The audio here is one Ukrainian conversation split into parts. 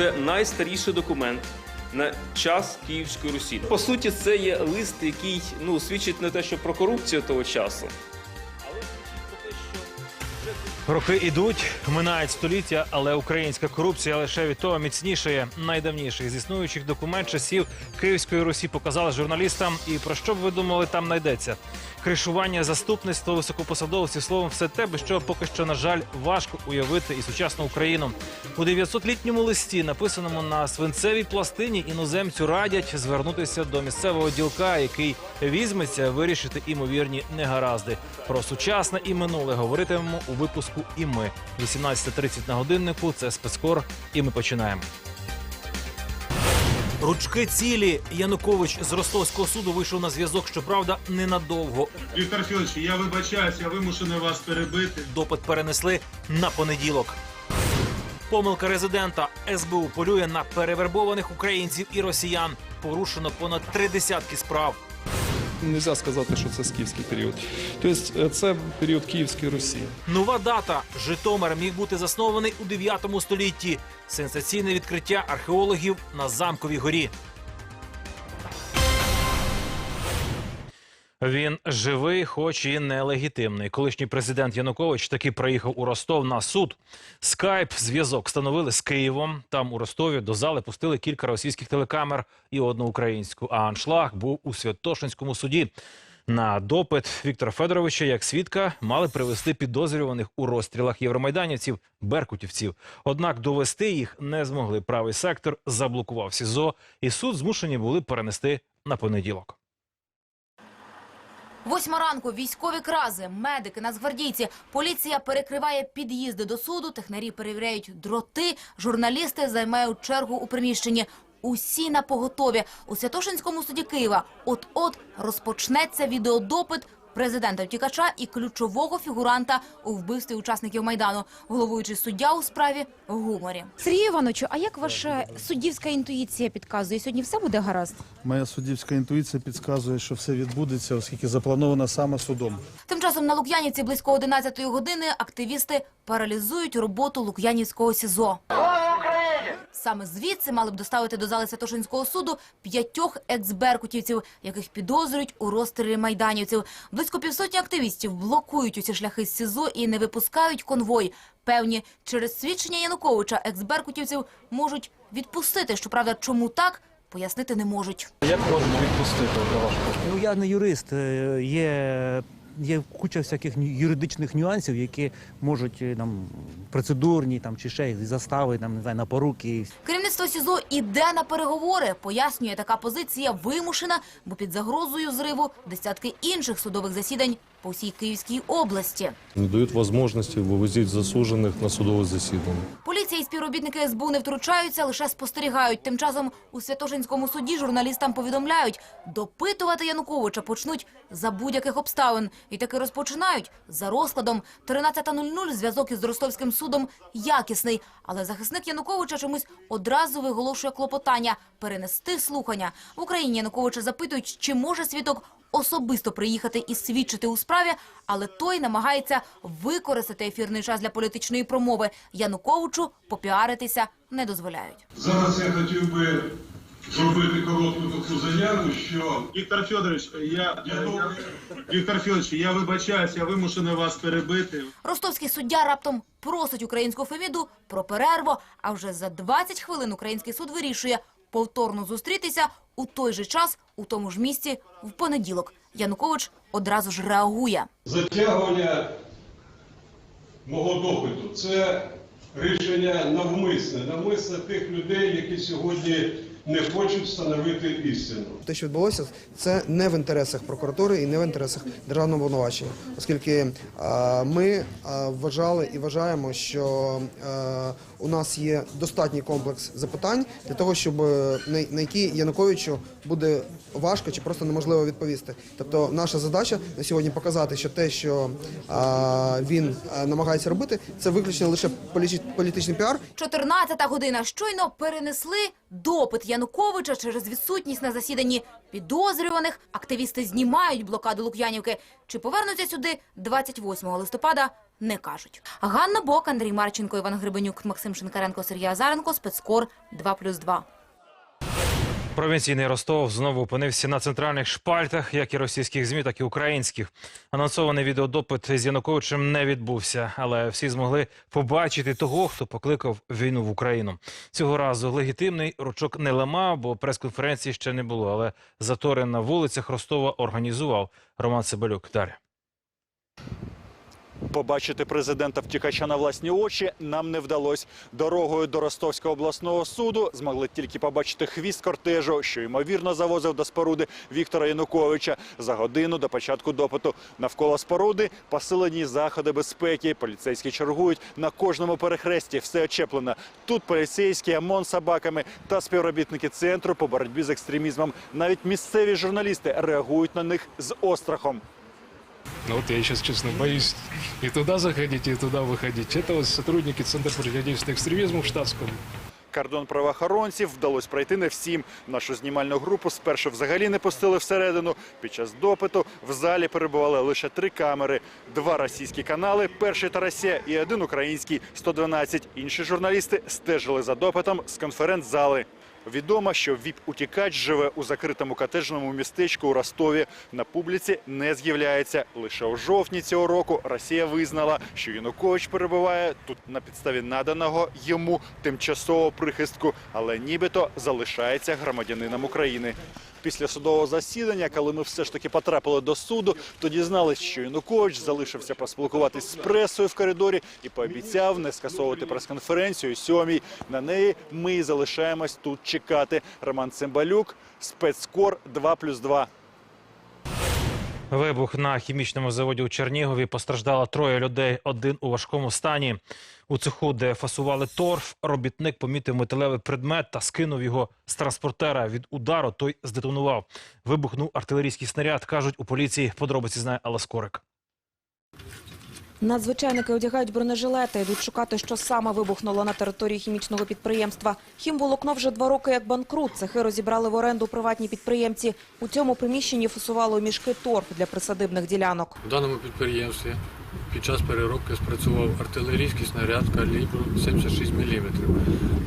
це найстаріший документ на час Київської Русі. По суті, це є лист, який ну свідчить не те, що про корупцію того часу, Роки ідуть, минають століття, але українська корупція лише від того міцнішає. Найдавніших з існуючих документ часів Київської Русі показали журналістам. І про що б ви думали, там знайдеться? Кришування, заступництво високопосадовців, словом, все те, без чого поки що, на жаль, важко уявити і сучасну Україну. У 900-літньому листі, написаному на свинцевій пластині, іноземцю радять звернутися до місцевого ділка, який візьметься вирішити імовірні негаразди. Про сучасне і минуле говоритимемо у випуску. І ми 18.30 на годиннику. Це спецкор. І ми починаємо. Ручки цілі Янукович з Ростовського суду вийшов на зв'язок. Щоправда, ненадовго. Віктор Федорович, я вибачаюсь, я вимушений вас перебити. Допит перенесли на понеділок. Помилка резидента СБУ полює на перевербованих українців і росіян. Порушено понад три десятки справ. Нельзя сказати, що це скіфський період. Тобто е, це період Київської Русі. Нова дата. Житомир міг бути заснований у 9 столітті. Сенсаційне відкриття археологів на замковій горі. Він живий, хоч і нелегітимний. Колишній президент Янукович таки приїхав у Ростов на суд. Скайп зв'язок встановили з Києвом. Там у Ростові до зали пустили кілька російських телекамер і одну українську. А аншлаг був у Святошинському суді. На допит Віктора Федоровича як свідка мали привести підозрюваних у розстрілах євромайданівців, беркутівців. Однак довести їх не змогли. Правий сектор заблокував СІЗО, і суд змушені були перенести на понеділок. Восьма ранку військові крази, медики, нацгвардійці. Поліція перекриває під'їзди до суду, технарі перевіряють дроти, журналісти займають чергу у приміщенні. Усі на поготові. У Святошинському суді Києва от-от розпочнеться відеодопит президента втікача і ключового фігуранта у вбивстві учасників Майдану. Головуючий суддя у справі в гуморі. Сергію Івановичу, а як ваша суддівська інтуїція підказує? Сьогодні все буде гаразд? Моя суддівська інтуїція підказує, що все відбудеться, оскільки заплановано саме судом. Тим часом на Лук'янівці близько 11 години активісти паралізують роботу Лук'янівського СІЗО. Саме звідси мали б доставити до зали Святошинського суду п'ятьох екс-беркутівців, яких підозрюють у розстрілі майданівців. Близько півсотні активістів блокують усі шляхи з СІЗО і не випускають конвой. Певні, через свідчення Януковича екс-беркутівців можуть відпустити. Щоправда, чому так, пояснити не можуть. Як можна Ну я не юрист. е, Є, є куча всяких юридичних нюансів, які можуть е, там процедурні там чи ще й застави там не знаю, на поруки. Керівництво СІЗО іде на переговори. Пояснює, така позиція вимушена, бо під загрозою зриву десятки інших судових засідань по всій Київській області. не дают возможности вывозить засуженных на судовое заседание. Поліція і співробітники СБУ не втручаються, лише спостерігають. Тим часом у Святошинському суді журналістам повідомляють, допитувати Януковича почнуть за будь-яких обставин. І таки розпочинають за розкладом. 13.00 зв'язок із Ростовським судом якісний. Але захисник Януковича чомусь одразу виголошує клопотання перенести слухання. В Україні Януковича запитують, чи може свідок особисто приїхати і свідчити у справі, але той намагається використати ефірний час для політичної промови. Януковичу попіаритися не дозволяють. Зараз я хотів би зробити коротку таку заяву, що Віктор Федорович, я, я, я Віктор Федорович, я вибачаюсь, я вимушений вас перебити. Ростовський суддя раптом просить українську Феміду про перерву, а вже за 20 хвилин український суд вирішує повторно зустрітися у той же час, у тому ж місці, в понеділок. Янукович одразу ж реагує. затягування мого допиту це рішення навмисне, навмисне тих людей, які сьогодні не хочуть встановити істину. Те, що відбулося, це не в інтересах прокуратури і не в інтересах державного обвинувачення, оскільки е, ми е, вважали і вважаємо, що е, у нас є достатній комплекс запитань для того, щоб на, які Януковичу буде важко чи просто неможливо відповісти. Тобто, наша задача на сьогодні показати, що те, що він намагається робити, це виключно лише політичний, політичний піар, 14 година. Щойно перенесли допит Януковича через відсутність на засіданні підозрюваних. Активісти знімають блокаду Лук'янівки. Чи повернуться сюди 28 листопада, не кажуть. Ганна Бок, Андрій Марченко, Іван Грибенюк, Максим Шинкаренко, Сергій Азаренко, спецкор 2+,2. Провінційний Ростов знову опинився на центральних шпальтах, як і російських змі, так і українських. Анонсований відеодопит з Януковичем не відбувся, але всі змогли побачити того, хто покликав війну в Україну. Цього разу легітимний ручок не ламав, бо прес-конференції ще не було. Але затори на вулицях Ростова організував Роман Цибалюк. Далі. Побачити президента втікача на власні очі нам не вдалося. Дорогою до Ростовського обласного суду змогли тільки побачити хвіст кортежу, що ймовірно завозив до споруди Віктора Януковича за годину до початку допиту. Навколо споруди посилені заходи безпеки. Поліцейські чергують на кожному перехресті. Все очеплено. Тут поліцейські, ОМОН собаками та співробітники центру по боротьбі з екстремізмом. Навіть місцеві журналісти реагують на них з острахом. Ну вот я сейчас, честно, боюсь и туда заходить, и туда выходить. Это вот сотрудники Центра противодействия экстремизму в штатском. Кордон правоохоронців вдалося пройти не всім. Нашу знімальну групу спершу взагалі не пустили всередину. Під час допиту в залі перебували лише три камери: два російські канали, перший та Росія і один український 112. Інші журналісти стежили за допитом з конференц-зали. Відомо, що ВІП-утікач живе у закритому котеджному містечку у Ростові. На публіці не з'являється. Лише у жовтні цього року Росія визнала, що Янукович перебуває тут на підставі наданого йому тимчасового прихистку, але нібито залишається громадянином України. Після судового засідання, коли ми все ж таки потрапили до суду, то дізналися, що Янукович залишився поспілкуватись з пресою в коридорі і пообіцяв не скасовувати прес-конференцію сьомій. На неї ми залишаємось тут чекати. Роман Цимбалюк, спецкор 2+,2. Вибух на хімічному заводі у Чернігові постраждало троє людей, один у важкому стані. У цеху, де фасували торф, робітник помітив металевий предмет та скинув його з транспортера. Від удару той здетонував. Вибухнув артилерійський снаряд. кажуть у поліції. Подробиці знає Алла Скорик. Надзвичайники одягають бронежилети, йдуть шукати, що саме вибухнуло на території хімічного підприємства. Хімволокно вже два роки як банкрут. Цехи розібрали в оренду приватні підприємці. У цьому приміщенні фасували мішки торф для присадибних ділянок. В даному підприємстві під час переробки спрацював артилерійський снаряд калібру 76 мм.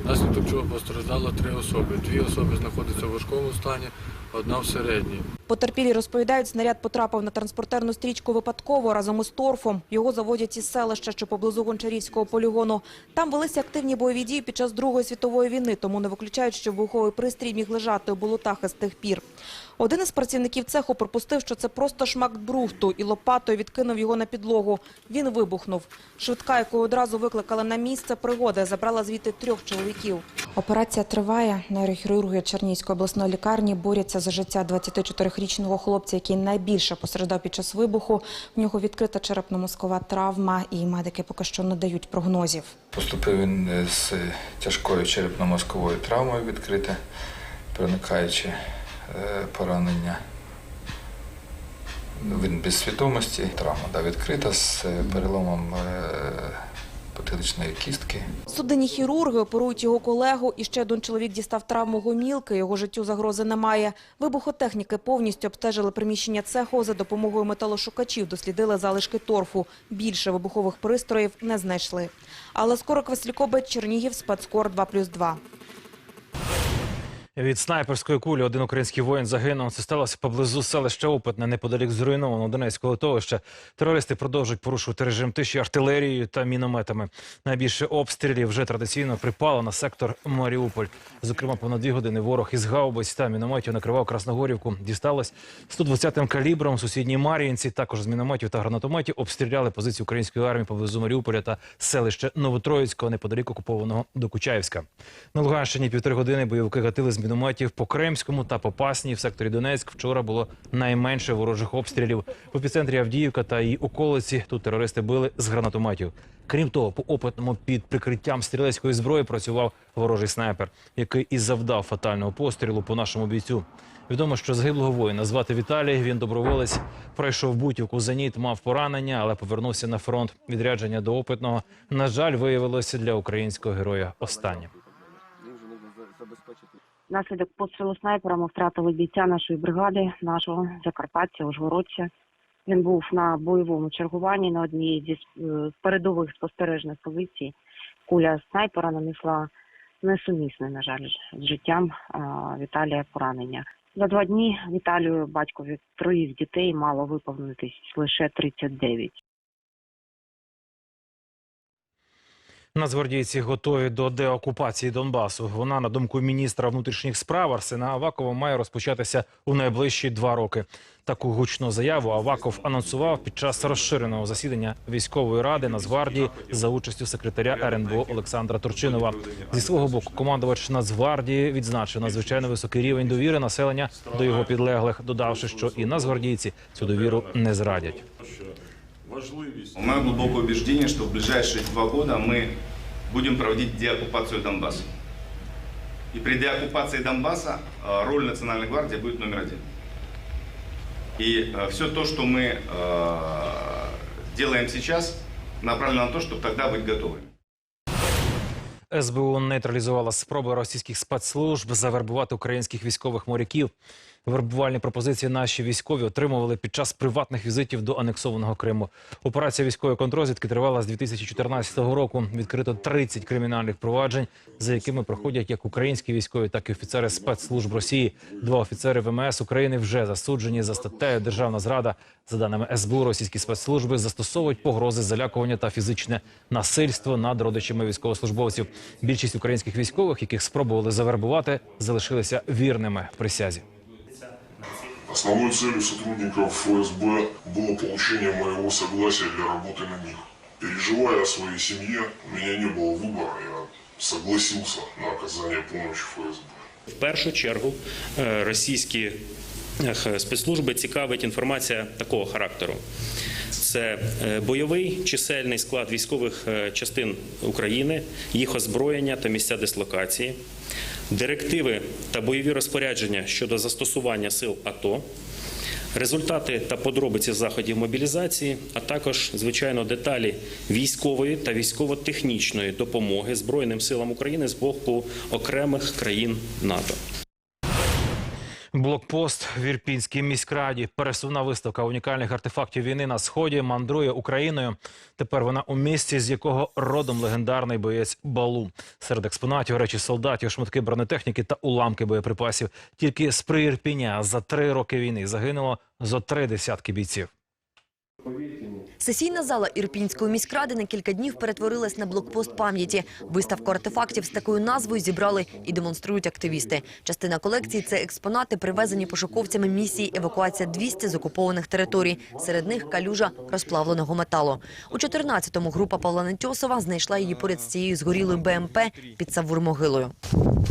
Наслідок чого постраждало три особи. Дві особи знаходяться в важкому стані, одна в середній. Потерпілі розповідають, снаряд потрапив на транспортерну стрічку випадково разом із торфом. Його заводять із селища, що поблизу Гончарівського полігону. Там велися активні бойові дії під час Другої світової війни, тому не виключають, що вибуховий пристрій міг лежати у болотах із тих пір. Один із працівників цеху припустив, що це просто шмак брухту і лопатою відкинув його на підлогу. Він вибухнув. Швидка, яку одразу викликали на місце пригоди, забрала звідти трьох чоловіків. Операція триває. Нейрохірурги Чернігівської обласної лікарні борються за життя 24-річного хлопця, який найбільше постраждав під час вибуху. В нього відкрита черепно-мозкова травма, і медики поки що не дають прогнозів. Поступив він е, з тяжкою черепно-мозковою травмою відкрите, проникаючи поранення. Він без свідомості. Травма да, відкрита з е, переломом е, потиличної кістки. Судені хірурги оперують його колегу, і ще один чоловік дістав травму гомілки. Його життю загрози немає. Вибухотехніки повністю обстежили приміщення цеху за допомогою металошукачів, дослідили залишки торфу. Більше вибухових пристроїв не знайшли. Але скоро Кваслікоби, Чернігів, спецкор 2+,2. Від снайперської кулі один український воїн загинув. Це сталося поблизу селища Опитне, неподалік зруйнованого Донецького литовища. Терористи продовжують порушувати режим тиші артилерією та мінометами. Найбільше обстрілів вже традиційно припало на сектор Маріуполь. Зокрема, понад дві години ворог із гаубиць та мінометів накривав Красногорівку. Дісталось 120-м калібром. Сусідній Мар'їнці також з мінометів та гранатометів обстріляли позиції української армії поблизу Маріуполя та селище Новотроїцького неподалік окупованого Докучаївська. На Луганщині півтори години бойовики гатили з мінометів по Кримському та Попасній в секторі Донецьк. Вчора було найменше ворожих обстрілів. В епіцентрі Авдіївка та її околиці тут терористи били з гранатометів. Крім того, по опитному під прикриттям стрілецької зброї працював ворожий снайпер, який і завдав фатального пострілу по нашому бійцю. Відомо, що загиблого воїна звати Віталій. Він доброволець, пройшов бутівку зеніт, мав поранення, але повернувся на фронт. Відрядження до опитного на жаль виявилося для українського героя останнім. Внаслідок пострілу снайпера ми втратили бійця нашої бригади, нашого закарпатця, ужгородця. Він був на бойовому чергуванні на одній зі е, передових спостережних позицій. Куля снайпера нанесла несумісне, на жаль, з життям Віталія поранення. За два дні Віталію, батькові троїх дітей, мало виповнитись лише 39. Нацгвардійці готові до деокупації Донбасу. Вона, на думку міністра внутрішніх справ Арсена Авакова, має розпочатися у найближчі два роки. Таку гучну заяву Аваков анонсував під час розширеного засідання військової ради Нацгвардії за участю секретаря РНБО Олександра Турчинова. Зі свого боку, командувач Нацгвардії відзначив надзвичайно високий рівень довіри населення до його підлеглих, додавши, що і нацгвардійці цю довіру не зрадять. У меня глубокое убеждение, что в ближайшие два года мы будем проводить деоккупацию Донбасса. И при деоккупации Донбасса э, роль Национальной гвардии будет номер один. И все то, что мы э, делаем сейчас, направлено на то, чтобы тогда быть готовыми. СБУ нейтралізувала спроби російських спецслужб завербувати українських військових моряків. Вербувальні пропозиції наші військові отримували під час приватних візитів до анексованого Криму. Операція військової контрозвідки тривала з 2014 року. Відкрито 30 кримінальних проваджень, за якими проходять як українські військові, так і офіцери спецслужб Росії. Два офіцери ВМС України вже засуджені за статтею Державна зрада. За даними СБУ, російські спецслужби застосовують погрози, залякування та фізичне насильство над родичами військовослужбовців. Більшість українських військових, яких спробували завербувати, залишилися вірними присязі. Основной целью сотрудников ФСБ было получение моего согласия для работы на них. Переживая о своей семье, у меня не было выбора, я согласился на оказание помощи ФСБ. В першу чергу е, російські е, спецслужби цікавить інформація такого характеру. Це е, бойовий чисельний склад військових е, частин України, їх озброєння та місця дислокації, директиви та бойові розпорядження щодо застосування сил АТО, результати та подробиці заходів мобілізації, а також, звичайно, деталі військової та військово-технічної допомоги Збройним силам України з боку окремих країн НАТО. Блокпост в Ірпінській міськраді. Пересувна виставка унікальних артефактів війни на сході мандрує Україною. Тепер вона у місці, з якого родом легендарний боєць Балу. Серед експонатів речі солдатів, шматки бронетехніки та уламки боєприпасів. Тільки з приірпіння за три роки війни загинуло зо три десятки бійців. Сесійна зала Ірпінської міськради на кілька днів перетворилась на блокпост пам'яті. Виставку артефактів з такою назвою зібрали і демонструють активісти. Частина колекції – це експонати, привезені пошуковцями місії «Евакуація 200» з окупованих територій. Серед них калюжа розплавленого металу. У 14-му група Павла Нетьосова знайшла її поряд з цією згорілою БМП під Савур-могилою.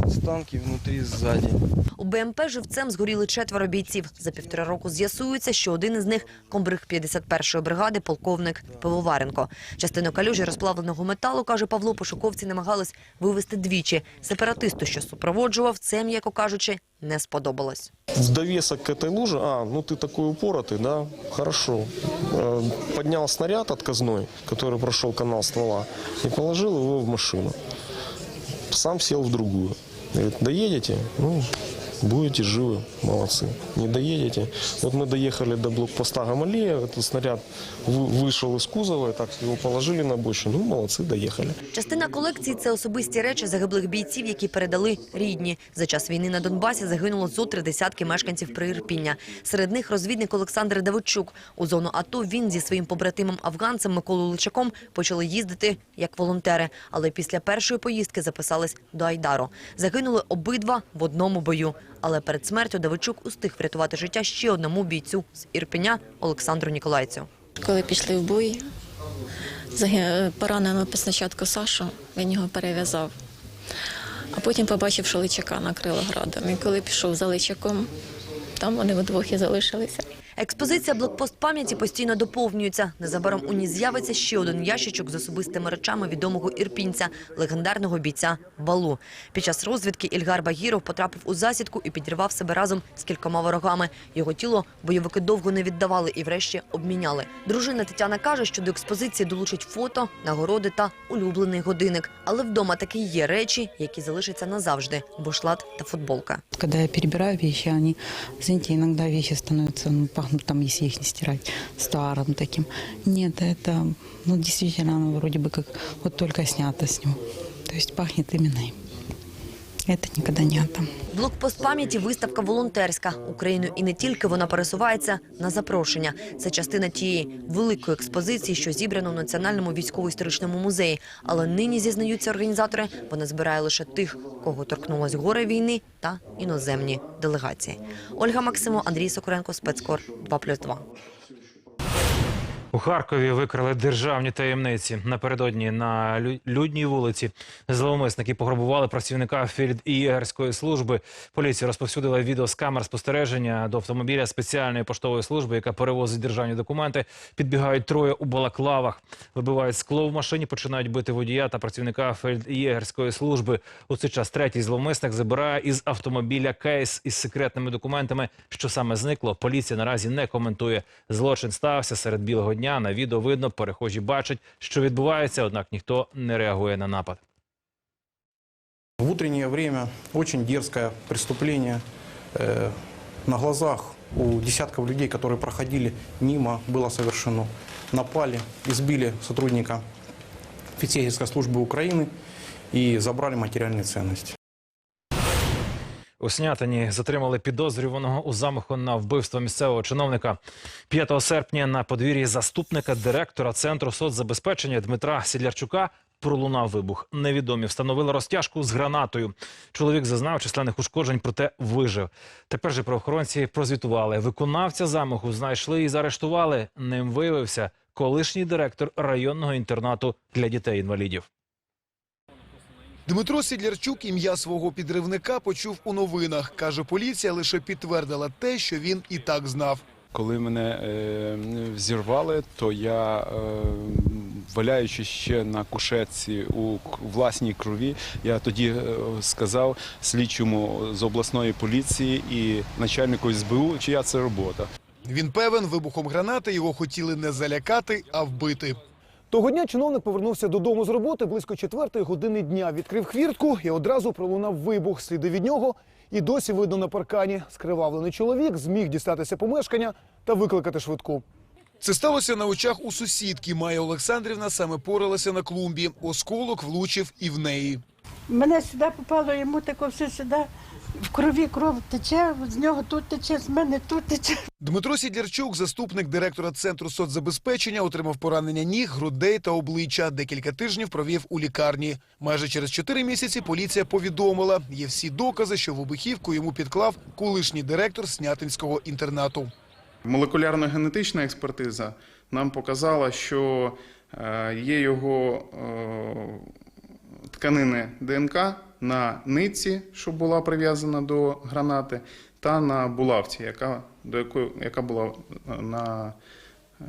Останки внутрі ззаді. У БМП живцем згоріли четверо бійців. За півтора року з'ясується, що один із них – комбриг 51-ї бригади, полковник Пивоваренко. Частину калюжі розплавленого металу, каже Павло, пошуковці намагались вивезти двічі. Сепаратисту, що супроводжував, це, м'яко кажучи, не сподобалось. В довесок к этой луже, а, ну ты такой упоротый, да, хорошо. Э, Поднял снаряд отказной, который прошел канал ствола, и положил его в машину. Сам сел в другую. Говорит, доедете? Ну, будете живы, молодцы. Не доедете? Вот мы доехали до блокпоста Гамалея, этот снаряд вы- вышел из кузова, и так его положили на бочину. Ну, молодцы, доехали. Частина колекції – це особисті речі загиблих бійців, які передали рідні. За час війни на Донбасі загинуло зо три десятки мешканців Приірпіння. Серед них розвідник Олександр Давидчук. У зону АТО він зі своїм побратимом-афганцем Миколою Личаком почали їздити як волонтери. Але після першої поїздки записались до Айдару. Загинули обидва в одному бою. Але перед смертю Давичук устиг врятувати життя ще одному бійцю з Ірпеня Олександру Ніколайцю. Коли пішли в бой, поранено спочатку Сашу, він його перев'язав. А потім побачив, що личака накрило градом. І коли пішов за личаком, там вони вдвох і залишилися. Експозиція блокпост пам'яті постійно доповнюється. Незабаром у ній з'явиться ще один ящичок з особистими речами відомого ірпінця, легендарного бійця Балу. Під час розвідки Ільгар Багіров потрапив у засідку і підірвав себе разом з кількома ворогами. Його тіло бойовики довго не віддавали і врешті обміняли. Дружина Тетяна каже, що до експозиції долучить фото, нагороди та улюблений годинник. Але вдома таки є речі, які залишаться назавжди – бушлат та футболка. Когда я перебираю вещи, они, знаете, иногда вещи становятся, ну, пахнут там, если их не стирать, старым таким. Нет, это, ну, действительно, оно вроде бы как вот только снято с него. То есть пахнет именно им. Это никогда не отдам. Блокпост пам'яті виставка волонтерська. Україною і не тільки вона пересувається на запрошення. Це частина тієї великої експозиції, що зібрано в Національному військово-історичному музеї. Але нині зізнаються організатори, вона збирає лише тих, кого торкнулось горе війни та іноземні делегації. Ольга Максимо, Андрій Сокоренко, спецкор 2+,2. У Харкові викрали державні таємниці. Напередодні на людній вулиці зловмисники пограбували працівника фельд'єгерської служби. Поліція розповсюдила відео з камер спостереження до автомобіля спеціальної поштової служби, яка перевозить державні документи. Підбігають троє у балаклавах, вибивають скло в машині, починають бити водія та працівника фельд'єгерської служби. У цей час третій зловмисник забирає із автомобіля кейс із секретними документами. Що саме зникло, поліція наразі не коментує. Злочин стався серед білого дня На відео видно, перехожі бачать, що відбувається, однак ніхто не реагує на напад. В утреннее время очень дерзкое преступление. Э, на глазах у десятков людей, которые проходили мимо, было совершено. Напали, избили сотрудника фельдъегерской службы Украины и забрали материальные ценности. У Снятині затримали підозрюваного у замаху на вбивство місцевого чиновника. 5 серпня на подвір'ї заступника директора центру соцзабезпечення Дмитра Сідлярчука пролунав вибух. Невідомі встановили розтяжку з гранатою. Чоловік зазнав численних ушкоджень, проте вижив. Тепер же правоохоронці прозвітували. Виконавця замаху знайшли і заарештували. Ним виявився колишній директор районного інтернату для дітей-інвалідів. Дмитро Сідлярчук ім'я свого підривника почув у новинах. Каже, поліція лише підтвердила те, що він і так знав. Коли мене е, взірвали, то я, е, валяючи ще на кушетці у власній крові, я тоді е, сказав слідчому з обласної поліції і начальнику СБУ, чия це робота. Він певен, вибухом гранати його хотіли не залякати, а вбити. Того дня чиновник повернувся додому з роботи близько четвертої години дня. Відкрив хвіртку і одразу пролунав вибух. Сліди від нього і досі видно на паркані. Скривавлений чоловік зміг дістатися помешкання та викликати швидку. Це сталося на очах у сусідки. Майя Олександрівна саме поралася на клумбі. Осколок влучив і в неї. Мене сюди попало, йому тако все сюди. В крові кров тече, з нього тут тече, з мене тут тече. Дмитро Сідярчук, заступник директора центру соцзабезпечення, отримав поранення ніг, грудей та обличчя. Декілька тижнів провів у лікарні. Майже через чотири місяці поліція повідомила, є всі докази, що вибухівку йому підклав колишній директор Снятинського інтернату. Молекулярно-генетична експертиза нам показала, що е, є його е, тканини ДНК на нитці, що була прив'язана до гранати, та на булавці, яка, до якої, яка була е, на,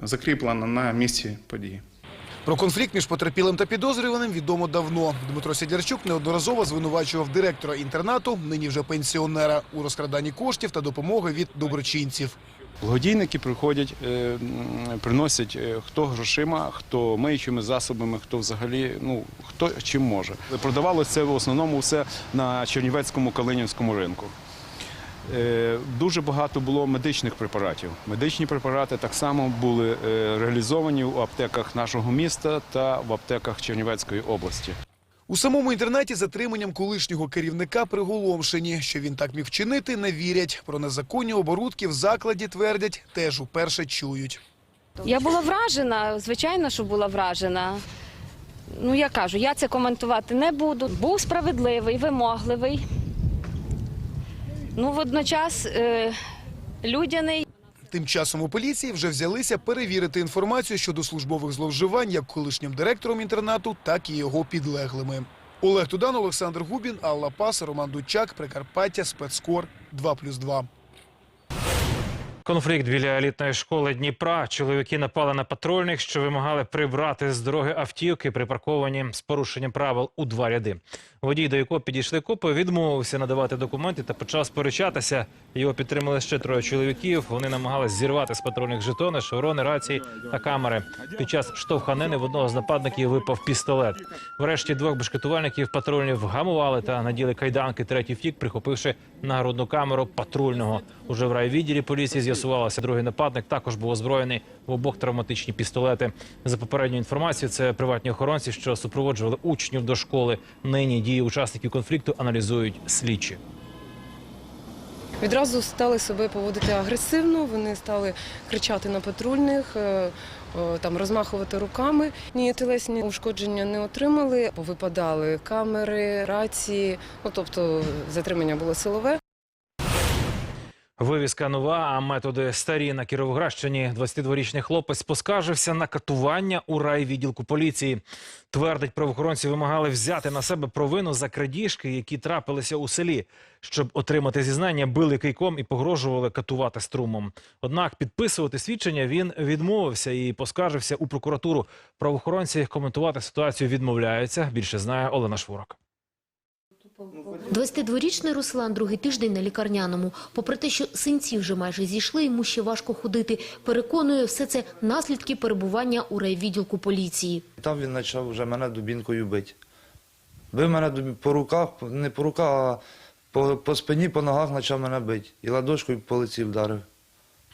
закріплена на місці події. Про конфлікт між потерпілим та підозрюваним відомо давно. Дмитро Сідярчук неодноразово звинувачував директора інтернату, нині вже пенсіонера, у розкраданні коштів та допомоги від доброчинців. Благодійники приходять, е, приносять е, хто грошима, хто миючими засобами, хто взагалі, ну хто чим може. Продавалося це в основному все на Чернівецькому Калинівському ринку. Е, Дуже багато було медичних препаратів. Медичні препарати так само були реалізовані в аптеках нашого міста та в аптеках Чернівецької області. У самому інтернаті затриманням колишнього керівника приголомшені. Що він так міг вчинити, не вірять. Про незаконні оборудки в закладі твердять, теж уперше чують. Я була вражена, звичайно, що була вражена. Ну, я кажу, я це коментувати не буду. Був справедливий, вимогливий. Ну, водночас е, людяний. Тим часом у поліції вже взялися перевірити інформацію щодо службових зловживань як колишнім директором інтернату, так і його підлеглими. Олег Тудан, Олександр Губін, Алла Пас, Роман Дучак, Прикарпаття, Спецкор 2+,2. Конфлікт біля елітної школи Дніпра. Чоловіки напали на патрульних, що вимагали прибрати з дороги автівки, припарковані з порушенням правил у два ряди. Водій, до якого підійшли копи, відмовився надавати документи та почав сперечатися. Його підтримали ще троє чоловіків. Вони намагались зірвати з патрульних жетони, шеврони, рації та камери. Під час штовханини в одного з нападників випав пістолет. Врешті двох бешкетувальників патрульні вгамували та наділи кайданки. Третій втік, прихопивши нагрудну камеру патрульного. Уже в райвідділі поліції з'ясувалося, другий нападник також був озброєний в обох травматичні пістолети. За попередньою інформацією, це приватні охоронці, що супроводжували учнів до школи. Нині дії учасників конфлікту аналізують слідчі. Відразу стали себе поводити агресивно. Вони стали кричати на патрульних, е, е, там розмахувати руками. Ні, тілесні ушкодження не отримали. Повипадали камери, рації. Ну тобто затримання було силове. Вивіска нова, а методи старі на Кіровоградщині. 22-річний хлопець поскаржився на катування у райвідділку поліції. Твердить, правоохоронці вимагали взяти на себе провину за крадіжки, які трапилися у селі. Щоб отримати зізнання, били кийком і погрожували катувати струмом. Однак підписувати свідчення він відмовився і поскаржився у прокуратуру. Правоохоронці коментувати ситуацію відмовляються. Більше знає Олена Шворок. 22-річний Руслан другий тиждень на лікарняному. Попри те, що синці вже майже зійшли, йому ще важко ходити. Переконує, все це наслідки перебування у райвідділку поліції. Там він почав вже мене дубінкою бити. Бив мене по руках, не по руках, а по, по спині, по ногах почав мене бити. І ладошкою по лиці вдарив.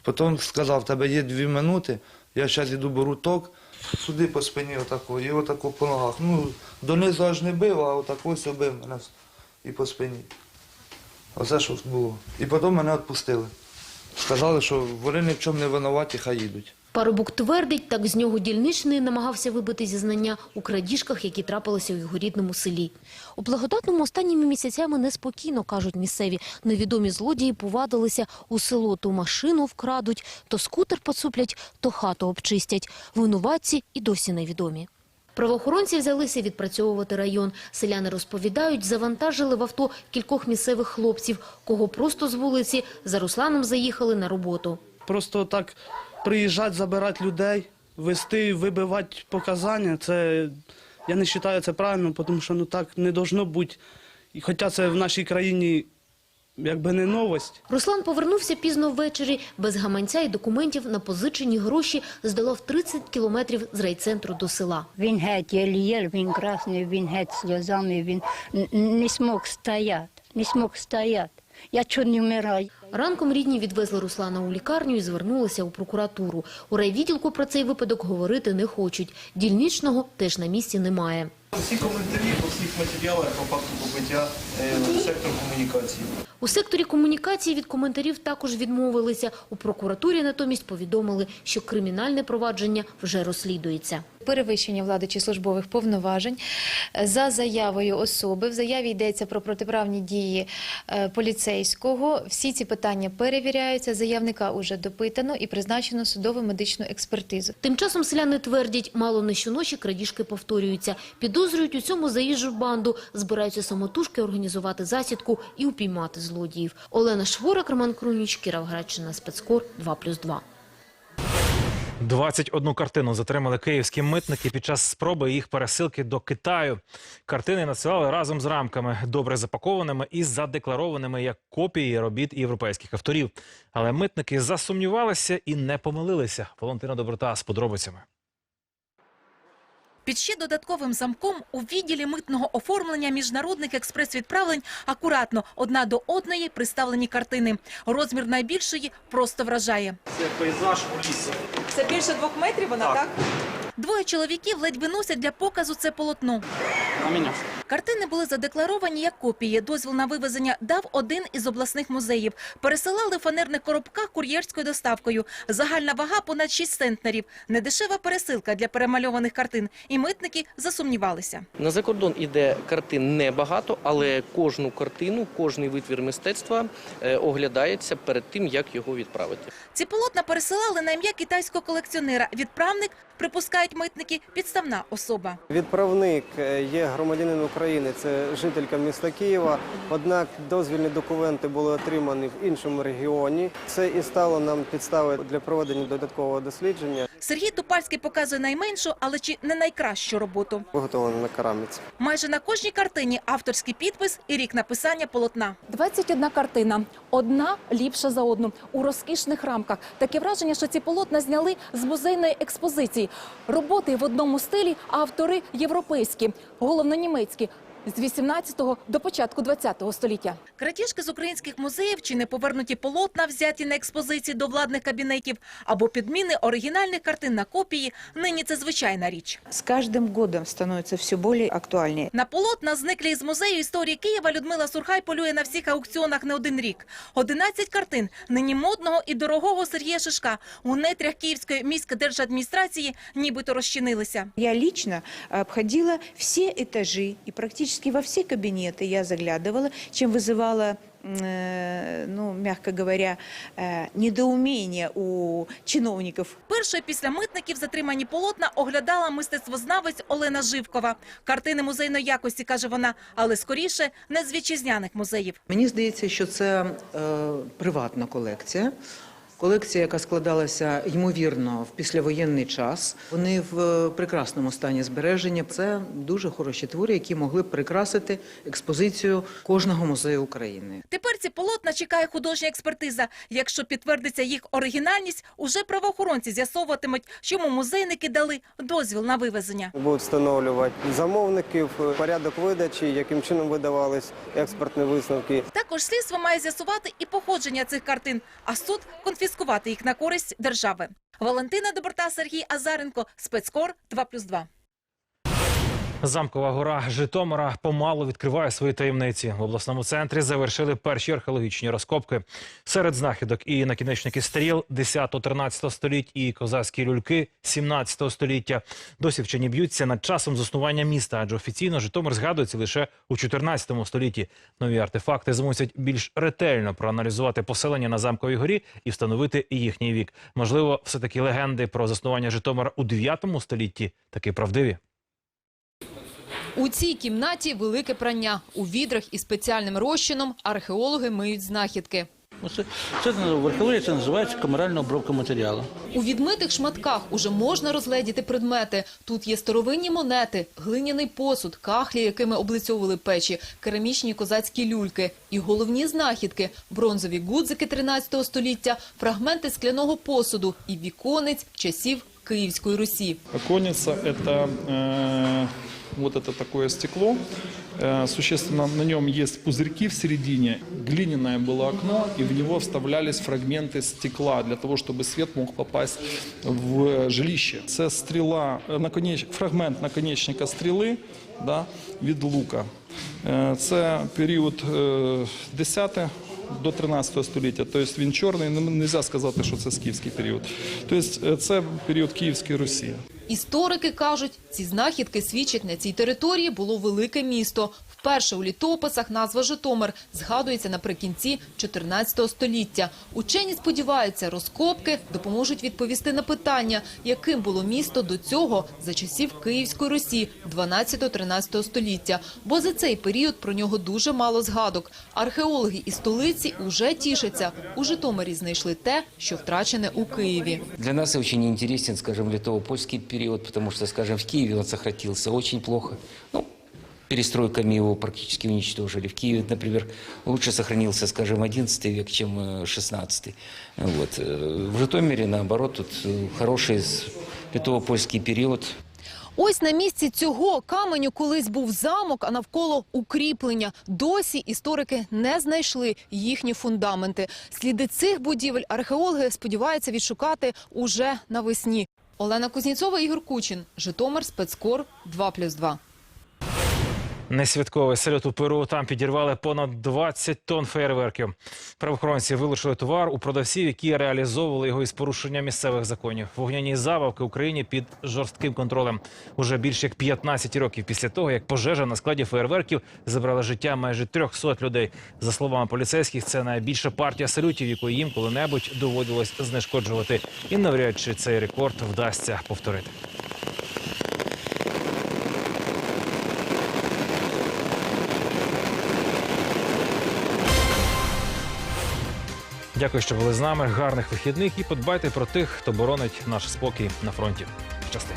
Потім сказав, тебе є дві минути, я зараз йду беру ток, сюди по спині отако, і отако по ногах. Ну, донизу аж не бив, а отако ось бив мене і по спині. Оце що було. І потім мене відпустили. Сказали, що вони ні в чому не винуваті, хай їдуть. Парубок твердить, так з нього дільничний намагався вибити зізнання у крадіжках, які трапилися у його рідному селі. У Благодатному останніми місяцями неспокійно, кажуть місцеві. Невідомі злодії повадилися у село. То машину вкрадуть, то скутер поцуплять, то хату обчистять. Винуватці і досі невідомі. Правоохоронці взялися відпрацьовувати район. Селяни розповідають, завантажили в авто кількох місцевих хлопців, кого просто з вулиці за Русланом заїхали на роботу. Просто так приїжджати, забирати людей, вести, вибивати показання, це я не вважаю це правильно, тому що ну так не должно бути. Хоча це в нашій країні якби не новость. Руслан повернувся пізно ввечері. Без гаманця і документів на позичені гроші здолав 30 кілометрів з райцентру до села. Він геть єлі-єль, він красний, він геть сльозами, він не смог стояти, не смог стояти. Я чого не вмираю. Ранком рідні відвезли Руслана у лікарню і звернулися у прокуратуру. У райвідділку про цей випадок говорити не хочуть. Дільничного теж на місці немає. Всі коментарі по всіх матеріалах по факту побиття е, сектор комунікації. У секторі комунікації від коментарів також відмовилися. У прокуратурі натомість повідомили, що кримінальне провадження вже розслідується. перевищення влади чи службових повноважень за заявою особи. В заяві йдеться про протиправні дії е, поліцейського. Всі ці питання перевіряються. Заявника уже допитано і призначено судово медичну експертизу. Тим часом селяни твердять, мало не щоночі крадіжки повторюються. Підозрюють у цьому заїжджу банду, збираються самотужки організувати засідку і упіймати злодіїв. Олена Шворак, Роман Круніч, Кіровградщина, спецкор 2+,2. 21 картину затримали київські митники під час спроби їх пересилки до Китаю. Картини надсилали разом з рамками, добре запакованими і задекларованими як копії робіт європейських авторів. Але митники засумнівалися і не помилилися. Валентина Доброта з подробицями. Під ще додатковим замком у відділі митного оформлення міжнародних експрес-відправлень акуратно одна до одної приставлені картини. Розмір найбільшої просто вражає. Це пейзаж у лісі. Це більше двох метрів вона, так? Двоє чоловіків ледь виносять для показу це полотно. На мене. Картини були задекларовані як копії. Дозвіл на вивезення дав один із обласних музеїв. Пересилали в фанерних коробках кур'єрською доставкою. Загальна вага понад 6 центнерів. Недешева пересилка для перемальованих картин. І митники засумнівалися. На закордон іде картин небагато, але кожну картину, кожний витвір мистецтва е, оглядається перед тим, як його відправити. Ці полотна пересилали на ім'я китайського колекціонера. Відправник, припускають митники, підставна особа. Відправник е, є громадянин України. України, це жителька міста Києва. Однак дозвільні документи були отримані в іншому регіоні. Це і стало нам підставою для проведення додаткового дослідження, Сергій Тупальський показує найменшу, але чи не найкращу роботу. виготовлено на кераміці. Майже на кожній картині авторський підпис і рік написання полотна. 21 картина, одна ліпша за одну у розкішних рамках. Таке враження, що ці полотна зняли з музейної експозиції. Роботи в одному стилі, автори європейські, головно німецькі. З 18-го до початку 20-го століття. Крадіжки з українських музеїв чи неповернуті полотна, взяті на експозиції до владних кабінетів, або підміни оригінальних картин на копії – нині це звичайна річ. С каждым годом становится все более актуальнее. На полотна, зниклі із музею історії Києва, Людмила Сурхай полює на всіх аукціонах не один рік. 11 картин нині модного і дорогого Сергія Шишка у нетрях Київської міськдержадміністрації нібито розчинилися. Я лично обходила все этажи и практически во все кабинеты я заглядывала, чем вызывала, э, ну, мягко говоря, э, недоумение у чиновников. Першою після митників затримані полотна оглядала мистецтвознавець Олена Живкова. Картини музейної якості, каже вона, але скоріше не з вітчизняних музеїв. Мені здається, що це е, приватна колекція. Колекція, яка складалася ймовірно в післявоєнний час. Вони в е, прекрасному стані збереження. Це дуже хороші твори, які могли б прикрасити експозицію кожного музею України. Тепер ці полотна чекає художня експертиза. Якщо підтвердиться їх оригінальність, уже правоохоронці з'ясовуватимуть, чому музейники дали дозвіл на вивезення. Будуть встановлювати замовників, порядок видачі, яким чином видавались експертні висновки. Також слідство має з'ясувати і походження цих картин, а суд конфіскувати їх на користь держави. Валентина Доброта, Сергій Азаренко, спецкор 2+,2. Замкова гора Житомира помалу відкриває свої таємниці. В обласному центрі завершили перші археологічні розкопки. Серед знахідок і накінечники стріл 10-13 століть, і козацькі люльки 17 століття. Досі вчені б'ються над часом заснування міста, адже офіційно Житомир згадується лише у 14 столітті. Нові артефакти змусять більш ретельно проаналізувати поселення на замковій горі і встановити їхній вік. Можливо, все таки легенди про заснування Житомира у 9 столітті таки правдиві. У цій кімнаті велике прання. У відрах із спеціальним розчином археологи миють знахідки. Це, це в археології це називається камеральна обробка матеріалу. У відмитих шматках уже можна розгледіти предмети. Тут є старовинні монети, глиняний посуд, кахлі, якими облицьовували печі, керамічні козацькі люльки і головні знахідки – бронзові гудзики 13 століття, фрагменти скляного посуду і віконець часів Київської Русі. Оконница – это э, вот это такое стекло. Э, существенно, на нем есть пузырьки в середине. Глиняное было окно, и в него вставлялись фрагменты стекла для того, чтобы свет мог попасть в жилище. Це стріла, е, наконеч, фрагмент наконечника стріли да, від лука. Е, Це період е, 10 до 13 століття. Тобто він чорний, не можна сказати, що це скіфський період. Тобто це період Київської Русі. Історики кажуть, ці знахідки свідчать, на цій території було велике місто. Вперше у літописах назва Житомир згадується наприкінці 14 століття. Учені сподіваються, розкопки допоможуть відповісти на питання, яким було місто до цього за часів Київської Русі 12-13 століття. Бо за цей період про нього дуже мало згадок. Археологи із столиці уже тішаться. У Житомирі знайшли те, що втрачене у Києві. Для нас очень интересен, скажем, литово-польский период, потому что, скажем, в Киеве он сохранился очень плохо. Ну, перестройками его практически уничтожили. В Киеве, например, лучше сохранился, скажем, XI век, чем э, XVI. Вот. Э, В Житомире, наоборот, тут э, хороший с- литово-польский период. Ось на місці цього каменю колись був замок, а навколо укріплення. Досі історики не знайшли їхні фундаменти. Сліди цих будівель археологи сподіваються відшукати уже навесні. Олена Кузніцова, Ігор Кучин, Житомир, спецкор 2+,2. Несвятковий салют у Перу. Там підірвали понад 20 тонн фейерверків. Правоохоронці вилучили товар у продавців, які реалізовували його із порушенням місцевих законів. Вогняні забавки в Україні під жорстким контролем. Уже більше як 15 років після того, як пожежа на складі фейерверків забрала життя майже 300 людей. За словами поліцейських, це найбільша партія салютів, яку їм коли-небудь доводилось знешкоджувати. І навряд чи цей рекорд вдасться повторити. Дякую, що були з нами. Гарних вихідних і подбайте про тих, хто боронить наш спокій на фронті. Щасти.